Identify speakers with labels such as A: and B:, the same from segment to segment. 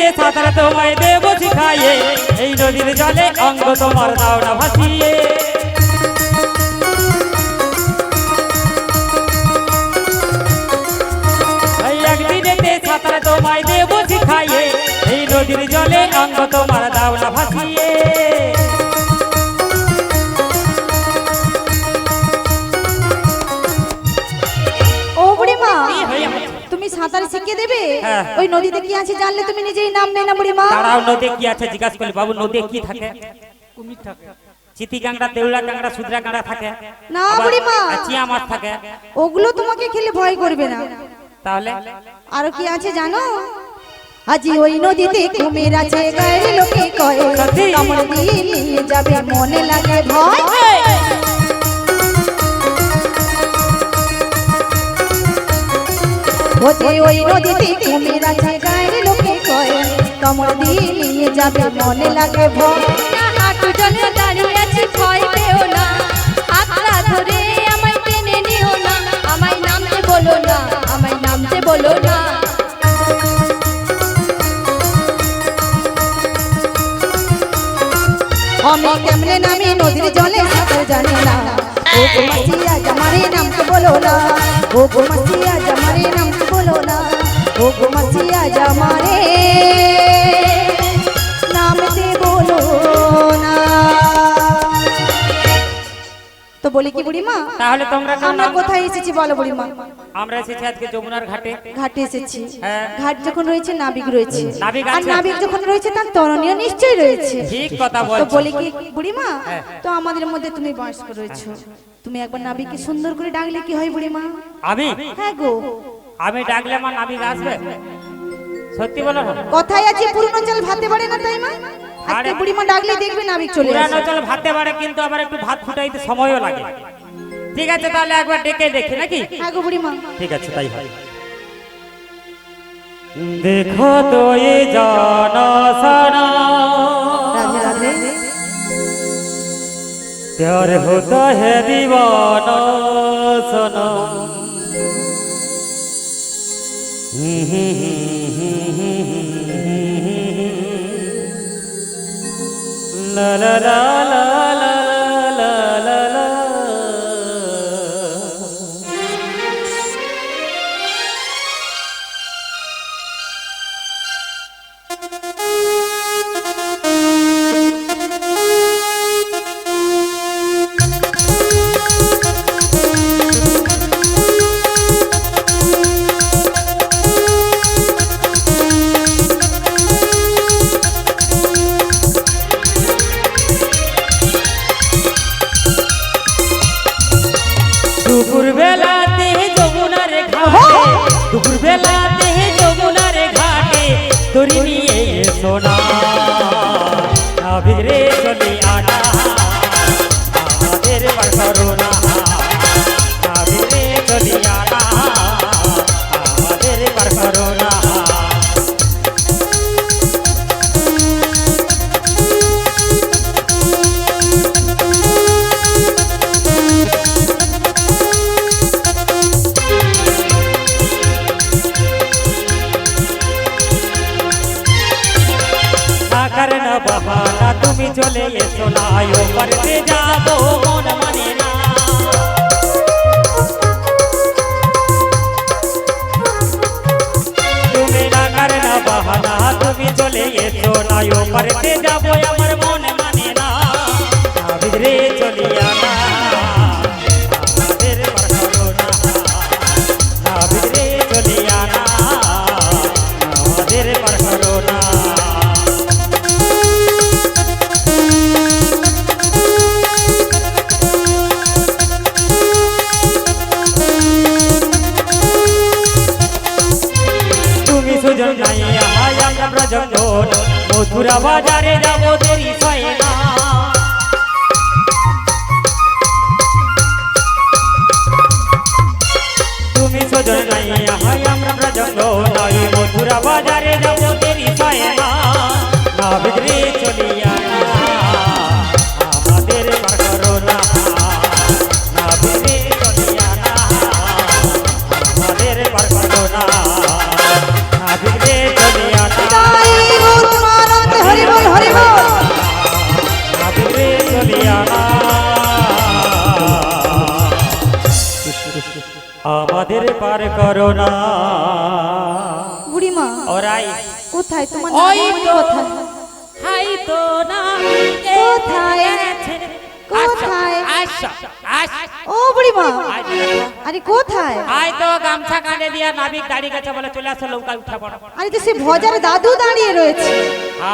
A: একদিনেতে সাঁতার তোমায় দেব শিখাইয়ে। এই নদীর জলে অঙ্গ তোমার দাও ভাসিয়ে। তোমায় দেব শিখাইয়ে। এই নদীর জলে অঙ্গ তোমার দাও না ভাসিয়ে।
B: শিখিয়ে দেবে?
A: হ্যাঁ।
B: ওই নদীতে কি আছে জানলে তুমি নিজেই নাম নেই না বুড়িমা
A: দাঁড়াও নদী কি আছে জিজ্ঞাসা করলি? বাবু নদী কি থাকে? চিতি কাঁকড়া দেউলা কাঁকড়া সুদ্রা কাঁকড়া থাকে
B: না।
A: চিয়া মাছ থাকে।
B: ওগুলো তোমাকে খেলে ভয় করবে না।
A: তাহলে?
B: আরও কি আছে জানো? আজি ওই নদীতে কুমির আছে গায়ের লোকে কয়? কামড় দিয়ে নিয়ে যাবে মনে লাগে ভয়। ওতে ওই নদীতে কুমির আছে গায়ের লোকে কয় কামড় দিয়ে নিয়ে যাবে মনে লাগে ভয়।
C: হাঁটু জলে দাঁড়িয়ে আছি ভয় পেও না। হাতটা ধরে আমায় টেনে নিও না। আমায় নামতে বলো না আমায় নামতে বলো না।
B: আমি কেমনে নামি নদীর জলে সাঁতার জানি না। ও মাসিয়া জামারে নামকে বলো না। ও মাসিয়া জামারে নামকে বলো না। ও গো মাসিয়া জামারে নামতে বলো না। তো বলি কি বুড়িমা?
A: তাহলে তোমরা
B: আমরা কোথায় এসেছি বলো বুড়িমা?
A: আমরা এসেছি আজকে যমুনার ঘাটে।
B: ঘাটে এসেছি।
A: হ্যাঁ।
B: ঘাট যখন রয়েছে নাবিক রয়েছে। আর। নাবিক যখন রয়েছে তার তরণীয় নিশ্চয়ই রয়েছে।
A: ঠিক কথা
B: তো
A: বলছো।
B: বলি কি বুড়িমা?
A: হ্যাঁ।
B: তো আমাদের মধ্যে তুমি বয়স্ক রয়েছো। তুমি একবার নাবিকে সুন্দর করে ডাকলে কি হয় বুড়িমা?
A: আমি?
B: হ্যাঁ গো।
A: আমি ডাকলে আমার নাবিক আসবে সত্যি বলো না
B: কথাই আছে পুরনো চাল ভাতে পারে না তাই মা আজকে
A: আরে-
B: বুড়িমা ডাকলে দেখবে নাবিক চলে
A: পুরানো
B: আসে
A: চল ভাতে পারে কিন্তু আবার একটু ভাত ফুটাইতে সময়ও লাগে ঠিক আছে তাহলে একবার ডেকে দেখি নাকি
B: হ্যাঁ গো বুড়িমা
A: ঠিক আছে তাই হয় দেখো তো এ জন সনা
B: রাধে রাধে
A: प्यार होता है दीवाना सना la la la la নাবিক দাঁড়িয়ে গেছে বলে চলে আসো লৌকা উঠা পড়ো।
B: আরে তো সে ভজার দাদু দাঁড়িয়ে রয়েছে।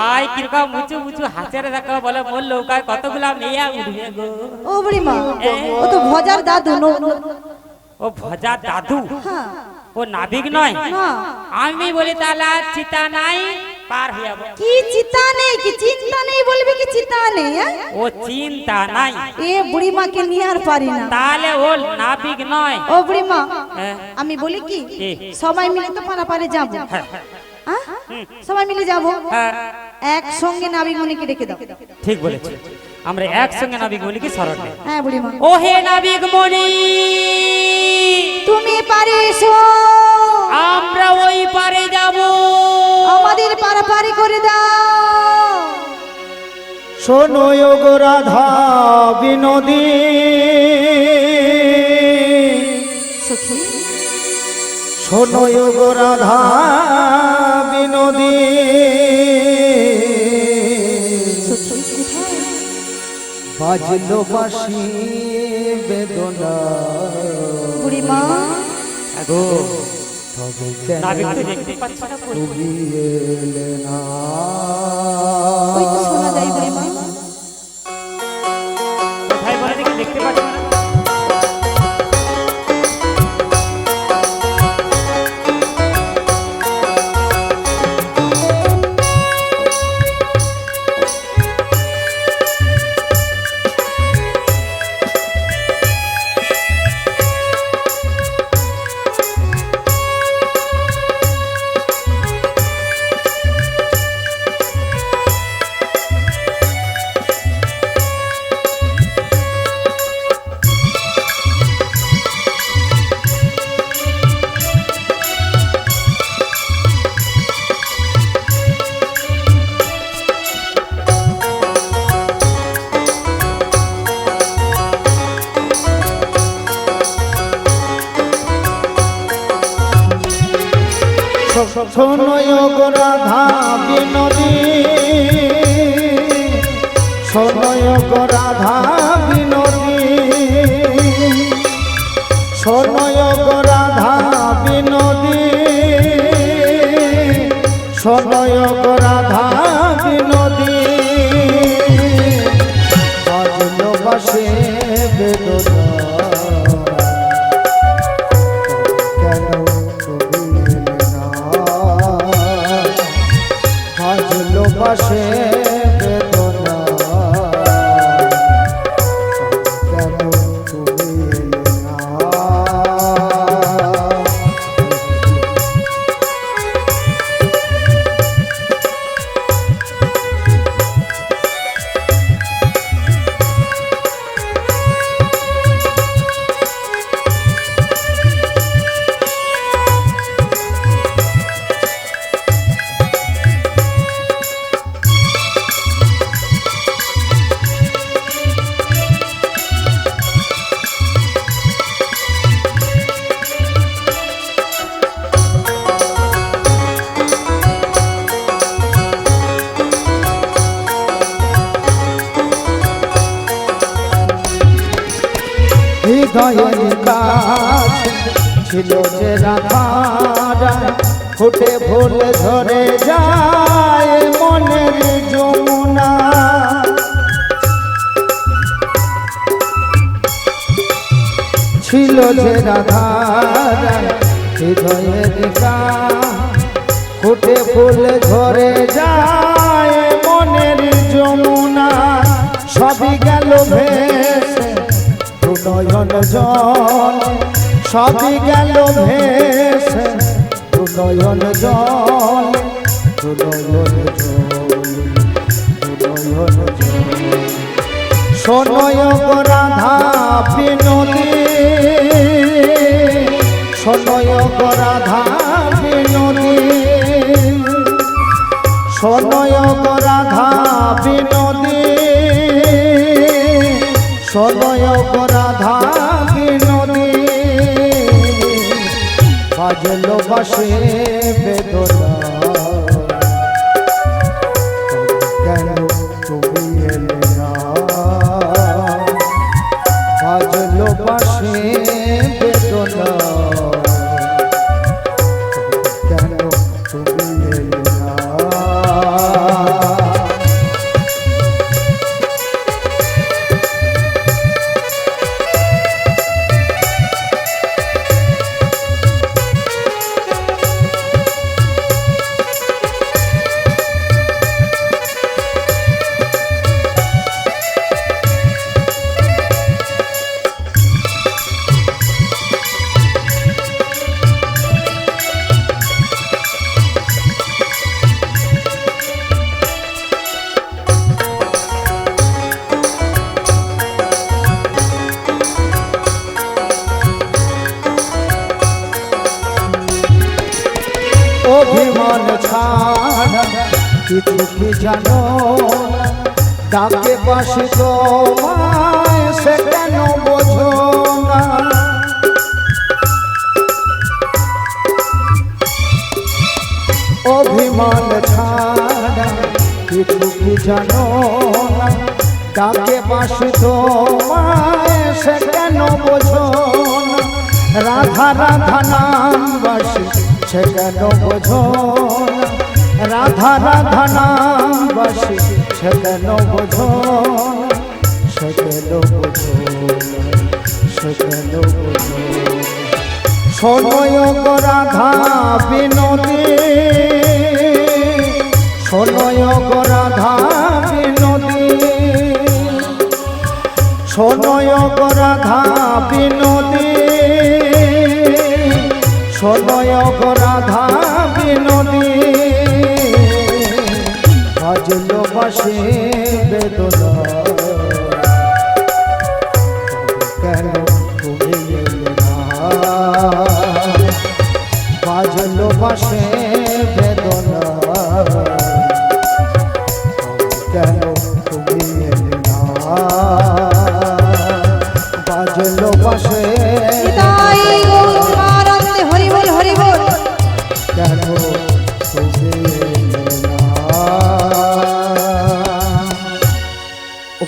A: আয় কীরকম মুচু মুচু হাতের দেখো বলে মোর লৌকায় কতগুলা মেয়া উঠবে গো।
B: ও বুড়িমা ও তো ভজার দাদু ন- ন-
A: ও ভজার দাদু?
B: হ্যাঁ।
A: ও নাবিক নয়? আমি বলি আর চিতা নাই পার হয়ে যাব
B: কি চিন্তা নেই কি চিন্তা নেই বলবি কি চিন্তা নেই হ্যাঁ?
A: ও চিন্তা নাই।
B: এ বুড়িমাকে নিয়ে আর পারি না।
A: তাহলে ও নাবিক নয়।
B: ও বুড়িমা
A: হ্যাঁ।
B: আমি বলি কি
A: কি?
B: সবাই মিলে তো পারাপারে যাব। হ্যাঁ? সবাই মিলে যাব? একসঙ্গে নাবিক মনিকে ডেকে দাও।
A: ঠিক বলেছি। আমরা একসঙ্গে নাবিক কি নেই
B: হ্যাঁ বুড়িমা।
A: ও হে নাবিক মনি!
B: তুমি পারে পারাপারি করে দাও।
D: শোনো গো রাধা বিনোদী।
B: সখী।
D: শোনো গো রাধা বিনোদী। বাজলো বাসি বেদনা।
B: বুড়িমা।
A: গো নাবিক তো দেখতে পাচ্ছি না কই?
D: এলে না
B: ওই তো শোনা যায় বুড়িমা
A: কোথায় বলে দেখতে পাচ্ছি
D: শোনো রাধা বাজলো হৃদয়ের কাছ ছিল যে ফুটে ফুল ধরে যায় মনের যমুনা। ছিল যে রাধারা হৃদয়ের কাছ ফুটে ফুল ধরে যায় মনের যমুনা। সবই গেল ভেসে নয়ন জল, সবই গেল ভেসে। নয়ন জল নয়ন জল গো রাধা বিনোদী শোনয় গো রাধা বিনোদী শোনয় গো রাধা বিনোদী। বাসে বেদনা। কি জানো? ডাকে পাশে তোমায় সে কেন বোঝো না? অভিমান ছাড়া কিছু কি জানো না? পাশে তোমায় সে কেন বোঝো না? রাধা রাধা নাম বাসি, সে কেন বোঝো না? রাধা রাধা নাম বাসি সে কেন বোঝো সে কেন বোঝো সে কেন বোঝো সময় রাধা বিনোদী সময় রাধা বিনোদী। সময় রাধা বিনোদী সময় রাধা বিনোদী। বাজলো বাসে বেদনা। কেন তুমি বাজলো বাসে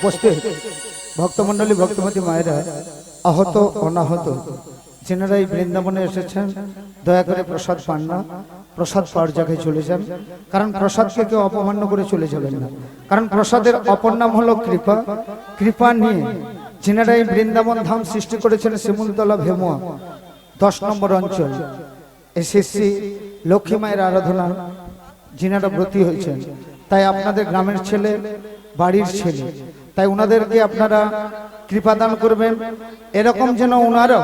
D: উপস্থিত ভক্তমণ্ডলী ভক্তমতী মায়েরা আহত, অনাহত যেনারা এই বৃন্দাবনে এসেছেন, দয়া করে প্রসাদ পান না, প্রসাদ পাওয়ার জায়গায় চলে যান। কারণ প্রসাদকে কেউ অপমান্য করে চলে যাবেন না। কারণ প্রসাদের অপর নাম হলো কৃপা। কৃপা নিয়ে যেনারা এই বৃন্দাবন ধাম সৃষ্টি করেছেন শিমুলতলা ভেমুয়া, দশ নম্বর অঞ্চল। এসএসসি লক্ষ্মী মায়ের আরাধনা, যিনারা ব্রতী হয়েছেন। তাই আপনাদের গ্রামের ছেলে, বাড়ির ছেলে তাই ওনাদেরকে আপনারা কৃপাদান করবেন। এরকম যেন ওনারাও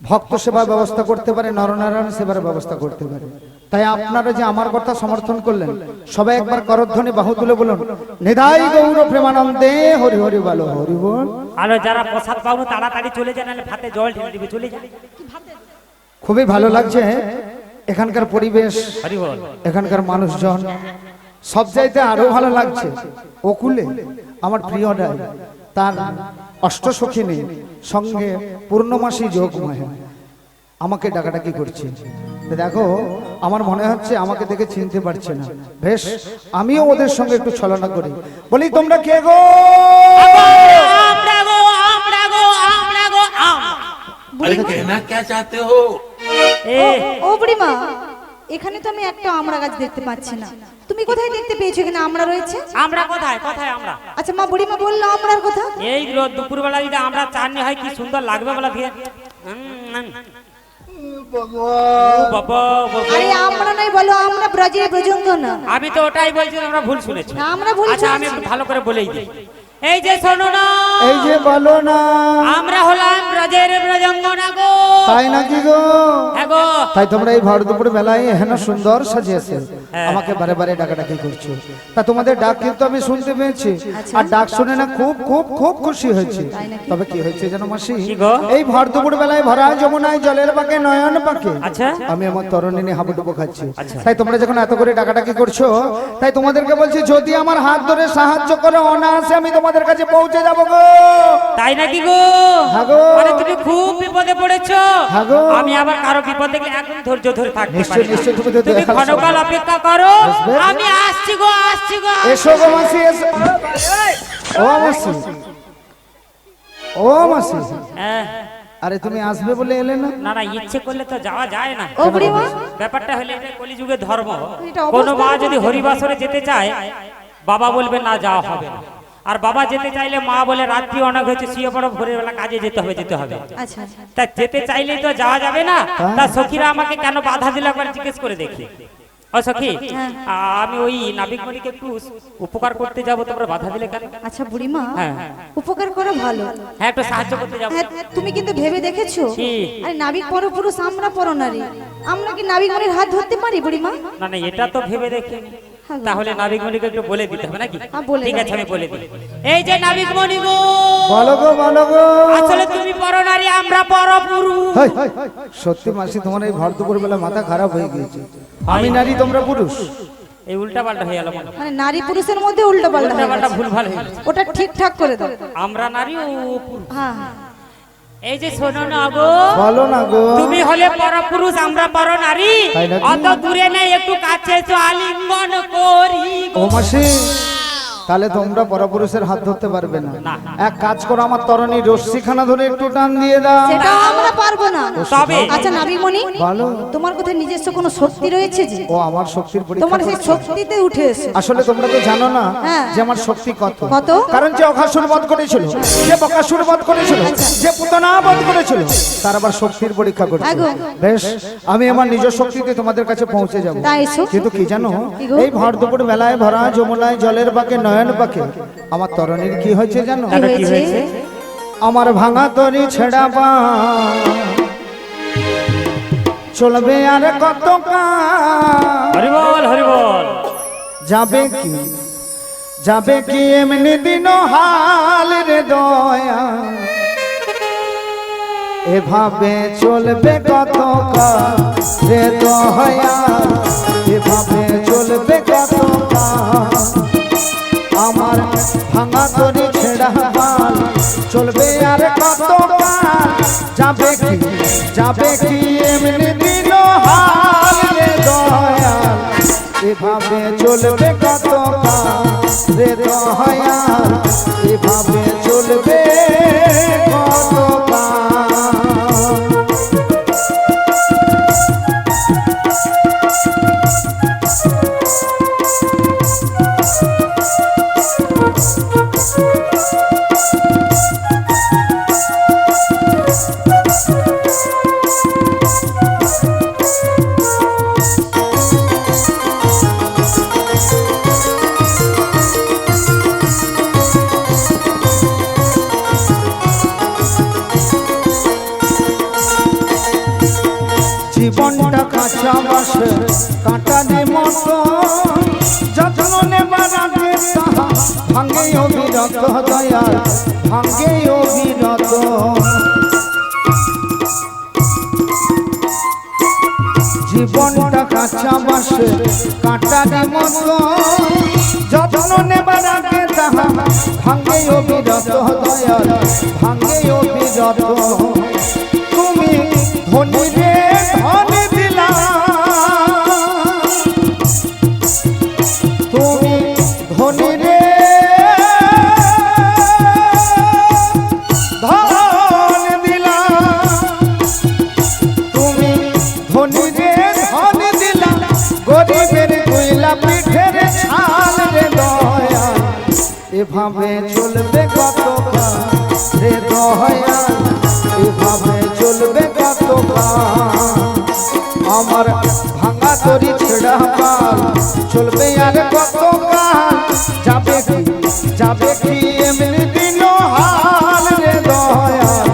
D: ভক্ত সেবার ব্যবস্থা করতে পারে নরনারায়ণ সেবার ব্যবস্থা করতে পারে। তাই আপনারা যে আমার কথা সমর্থন করলেন সবাই একবার করধ্বনি বাহু তুলে বলুন নিধাই গৌর প্রেমানন্দে হরি হরি বলো হরি বল।
A: আলো যারা প্রসাদ পাবো তাড়াতাড়ি চলে যান ভাতে জল ঢেলে দিবে চলে যান।
D: খুবই ভালো লাগছে এখানকার পরিবেশ
A: হরি বল।
D: এখানকার মানুষজন। সব চাইতে আরো ভালো লাগছে ওকুলে আমার প্রিয় ডাই তার অষ্টসখী নেই সঙ্গে পূর্ণমাসী যোগ মাহে আমাকে ডাকাডাকি করছে তো দেখো আমার মনে হচ্ছে আমাকে দেখে চিনতে পারছে না বেশ আমিও ওদের সঙ্গে একটু ছলনা করি বলি তোমরা কে গো
A: আমরা গো আমরা গো আমরা গো আম।
E: अरे कहना क्या चाहते हो
A: এ
B: ও বুড়িমা এখানে তো আমি একটা আমড়া গাছ দেখতে পাচ্ছি না। তুমি কোথায় দেখতে পেয়েছ এখানে আমড়া রয়েছে?
A: আমরা কোথায়? কোথায় আমরা?
B: আচ্ছা মা বুড়িমা বলল আমড়ার কথা।
A: এই রোদ দুপুরবেলা যদি আমরা চাননি হয় কি সুন্দর লাগবে বলা দিয়ে। বাবা বাবা
B: আরে আমরা নয় বলো আমরা ব্রজের না।
A: আমি তো ওটাই বলছি আমরা ভুল শুনেছি।
B: আমরা ভুল
A: আচ্ছা আমি ভালো করে বলেই দিই। এই যে শোনো না।
D: এই যে বলো না।
A: আমরা হলাম ব্রজের ব্রজঙ্গনা গো
D: তাই নাকি গো?
A: হ্যাঁ গো।
D: তাই তোমরা এই ভর দুপুর মেলায় হেন সুন্দর সাজিয়েছে
A: হ্যাঁ।
D: আমাকে বারে বারে ডাকাডাকি করছ। তা তোমাদের ডাক কিন্তু আমি শুনতে পেয়েছি। আর ডাক শুনে না খুব খুব খুব খুশি হয়েছে। তবে কি হয়েছে জানো মাসি?
A: কি গো?
D: এই ভর দুপুর বেলায় ভরা যমুনায় জলের পাকে নয়ন পাকে।
A: আচ্ছা।
D: আমি আমার তরণিনী হাবুডুবু খাচ্ছি।
A: আচ্ছা।
D: তাই তোমরা যখন এত করে ডাকাডাকি করছ তাই তোমাদেরকে বলছি যদি আমার হাত ধরে সাহায্য করে অনায়াসে আমি তোমাদের তোমাদের কাছে পৌঁছে যাব গো।
A: তাই নাকি গো? মানে তুমি খুব বিপদে পড়েছো। আমি আবার কারও বিপদ দেখলে একদম ধৈর্য ধরে থাকতে পারি।
D: নিশ্চয়, তুমি
A: তুমি ক্ষণকাল অপেক্ষা করো। আমি আসছি গো আসছি গো
D: এসো গো মাসি এসো। ও মাসি। ও মাসি।
A: হ্যাঁ,
D: আরে তুমি আসবে বলে এলে না?
A: না না ইচ্ছে করলে তো যাওয়া যায় না।
B: ও বুড়িমা
A: ব্যাপারটা হলে এটা কলিযুগের ধর্ম। কোনো মা যদি হরিবাসরে যেতে চায় বাবা বলবে না যাওয়া হবে না। আর বাবা যেতে চাইলে মা বলে রাত্রি অনেক হয়েছে শুয়ে পড়ো ভোরের বেলা কাজে যেতে হবে যেতে হবে।
B: আচ্ছা আচ্ছা।
A: তা যেতে চাইলেই তো যাওয়া যাবে না। তা সখীরা আমাকে কেন বাধা দিল একবার জিজ্ঞেস করে দেখি। ও সখী আমি ওই নাবিক মণিকে একটু উপকার করতে যাব তোমরা বাধা দিলে কেন?
B: আচ্ছা বুড়িমা
A: হ্যাঁ, হ্যাঁ।
B: উপকার করা ভালো।
A: হ্যাঁ একটু সাহায্য করতে যাব।
B: হ্যাঁ তুমি কিন্তু ভেবে দেখেছ? আরে নাবিক পরপুরুষ আমরা পরনারী আমরা কি নাবিক মনির হাত ধরতে পারি বুড়িমা?
A: না না এটা তো ভেবে দেখি
B: হ্যাঁ গো।
A: তাহলে নাবিক মণিকে একটু বলে দিতে হবে নাকি?
B: হ্যাঁ,
A: ঠিক আছে আমি বলে দিই। এই যে নাবিক মণি গো!
D: বলো গো বলো গো!
A: আসলে তুমি পর নারী আমরা পর পুরুষ
D: হেই, সত্যি মাসি তোমার এই ভর দুপুর বেলা মাথা খারাপ হয়ে গিয়েছে। আমি নারী তোমরা পুরুষ।
A: এই উল্টা পাল্টা হয়ে গেল মানে
B: নারী পুরুষের মধ্যে উল্টো পাল্টা
A: উল্টা পাল্টা ভুল ভালো হয়ে।
B: ওটা ঠিকঠাক করে দাও।
A: আমরা নারী ও পুরুষ।
B: হ্যাঁ হ্যাঁ।
A: এই যে শোনো না গো।
D: বলো না গো।
A: তুমি হলে পরপুরুষ আমরা পর নারী অত দূরে নেই একটু কাছে আলিঙ্গন করি
D: ও মাসি। তাহলে তোমরা পরপুরুষের হাত ধরতে পারবে না।
A: না।
D: এক কাজ করো আমার তরণী রশ্মিখানা ধরে একটু টান দিয়ে দাও।
B: সেটা আমরা পারব না।
A: তবে
B: আচ্ছা নাবিক মনি
D: ভালো
B: তোমার কোথায় নিজস্ব কোনো শক্তি রয়েছে যে?
D: ও আমার শক্তির
B: তোমার সেই শক্তিতে উঠে এসে।
D: আসলে তোমরা তো জানো না
B: হ্যাঁ।
D: যে আমার শক্তি কত।
B: কত?
D: কারণ যে অঘাসুর বধ করেছিল যে বকাসুর বধ করেছিল যে পুতনা বধ করেছিল তার আবার শক্তির পরীক্ষা করছে। বেশ আমি আমার নিজ শক্তিতে তোমাদের কাছে পৌঁছে যাব। কিন্তু কি জানো এই ভর দুপুর বেলায় ভরা যমুনায় জলের বাকে নয়ন বাকে আমার তরণীর কি হয়েছে জানো?
B: কি হয়েছে?
D: আমার ভাঙা তরি ছেড়া পা। চলবে আর কত কাল?
A: হরি বল হরি বল
D: যাবে কি? যাবে কি এমনি দিন হাল রে দয়া? এভাবে চলবে কত রে দয়া? এভাবে চলবে কত আমার ভাঙা তরি ছেড়া হাল। চলবে আর কত কাল যাবে কি? যাবে কি এমনি দিন হাল দয়াল? এভাবে চলবে কত কাল কাঁটানে মতো যত্ন নেবার আগে তাহা ভাঙ্গে অবিরত দয়াল ভাঙ্গে অবিরত। জীবনটা কাঁচা বাসে কাঁটানে মতো যত্ন নেবার আগে তাহা ভাঙ্গে অবিরত দয়াল ভাঙ্গে অবিরত। তুমি ধনী রে এভাবে চলবে কত কাল রে দয়া এভাবে চলবে কত কাল আমার ভাঙা তরি ছেড়া কাল চলবে আর কত কাল যাবে কি যাবে কি এমনি দিন হাল রে দয়াল,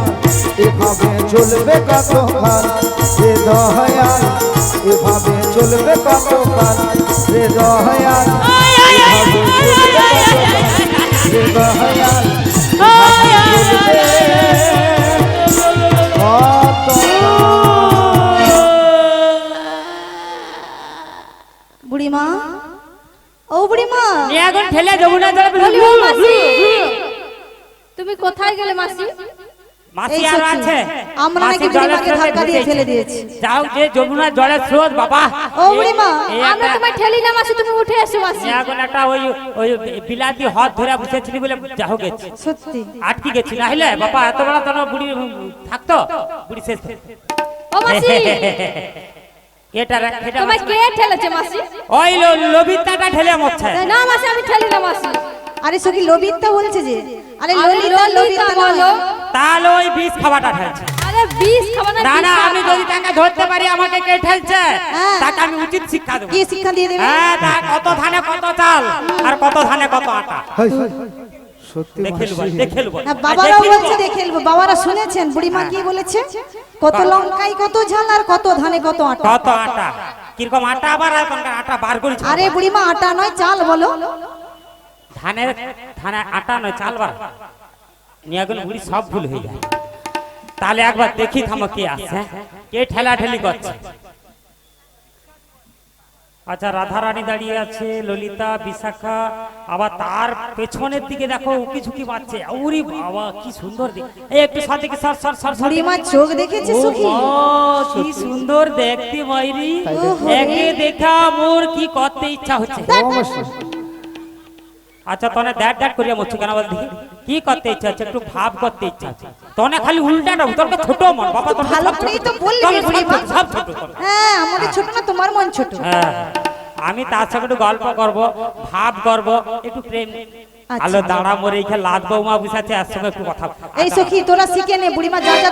D: এভাবে চলবে কত কাল রে দয়াল, এভাবে চলবে কত কাল রে দয়াল, এভাবে চলবে কত
B: বুড়িমা? ও বুড়িমা।
A: এখন ঠেলে
C: ও মাসি তুমি কোথায় গেলে মাসি?
A: মাসি
B: এই
A: আরও
B: সখী,
A: আছে।
B: আমরা
A: মাসি
B: নাকি
A: জলের
B: বুড়িমাকে
A: স্রোতে
B: ধাক্কা দিয়ে ফেলে দিয়েছি।
A: যাও যে যমুনা জলের স্রোত বাবা।
B: ও বুড়িমা,
C: আমরা তোমায় ঠেলি না মাসি তুমি উঠে এসো মাসি।
A: এখন একটা ওই ওই বিলাতি হদ ধরে বসেছিলি বলে যাও গেছি।
B: সত্যি।
A: আটকে গেছি না হলে বাবা এত বড় তোর বুড়ি থাকতো? বুড়ি শেষ।
C: ও মাসি।
A: এটা এটা
C: তোমায় কে ঠেলেছে মাসি?
A: ওই লবিতাটা ঠেলে মরছে।
C: না মাসি আমি ঠেলি না মাসি।
B: আরে সখী লবিতা বলছে যে আরে ললিতা লবিতা
C: বলো।
A: তাহলে ওই বিষ খাওয়াটা ঠেলছে।
C: আরে বিষ খাব না
A: না আমি যদি তাকে ধরতে পারি আমাকে কে ঠেলছে?
B: হ্যাঁ।
A: তাকে আমি উচিত শিক্ষা দেবো।
B: কি শিক্ষা দিয়ে দেবে?
A: হ্যাঁ তা কত ধানে কত চাল আর কত ধানে কত আটা।
D: হাই, সত্যি
B: বাবারাও বলছে দেখে বাবারা শুনেছেন বুড়িমা কি বলেছে? কত লঙ্কায় কত ঝাল আর কত ধানে কত আটা।
A: কত আটা? কীরকম আটা আবার আটা বার করেছে
B: আরে বুড়িমা আটা নয় চাল বলো।
A: ধানের ধানে আটা নয় চাল বার। নিয়ে গেলে বুড়ি সব ভুল হয়ে যায়। তাহলে একবার দেখি থামো কে আসছে হ্যাঁ? কে ঠেলা ঠেলি করছে? আচ্ছা রাধারানী দাঁড়িয়ে আছে ললিতা বিশাখা আবার তার পেছনের দিকে দেখো উকি ঝুঁকি পাচ্ছে ওরে বাবা কি সুন্দর দিক এই একটু সাথে কি সর সর সর সর।
B: বুড়িমা চোখ দেখেছে
A: ও কি সুন্দর দেখতে মাইরি। একে দেখা মোর কি করতে ইচ্ছা হচ্ছে? আচ্ছা তনে দ্যাট দ্যাট করিয়া মরছি কেন বল দেখি কি করতে ইচ্ছা হচ্ছে একটু ভাব করতে ইচ্ছা হচ্ছে তনে খালি উল্টাটা তোর ছোট মন বাবা তোর
B: ভালো করেই তো বললি রে বুড়িমা।
A: সব ছোট
B: হ্যাঁ আমাদের ছোট না তোমার মন ছোট।
A: হ্যাঁ আমি তার সঙ্গে একটু গল্প করব ভাব করব একটু প্রেম।
B: আচ্ছা।
A: আলো দাঁড়া মরে এখানে লাদ বৌমা বসে আছে একটু কথা
B: এই সখী তোরা শিখে নে বুড়িমা যা যা